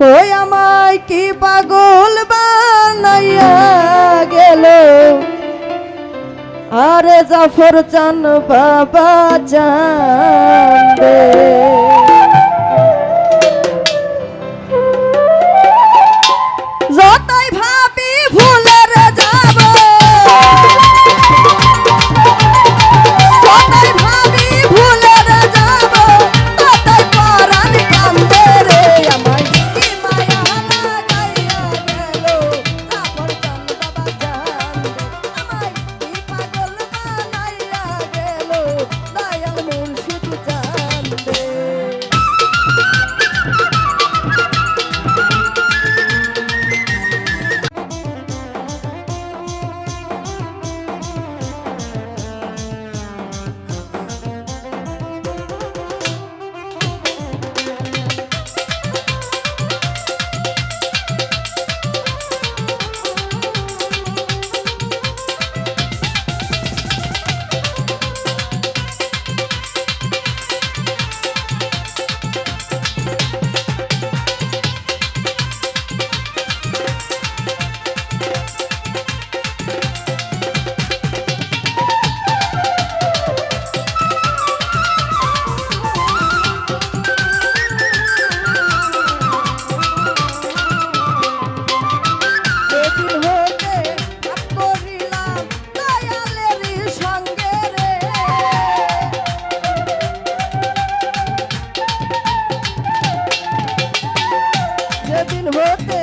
ওই আমায় কি পাগল বানাইয়া গেল? আরে জাফর চান বাবা চান মতো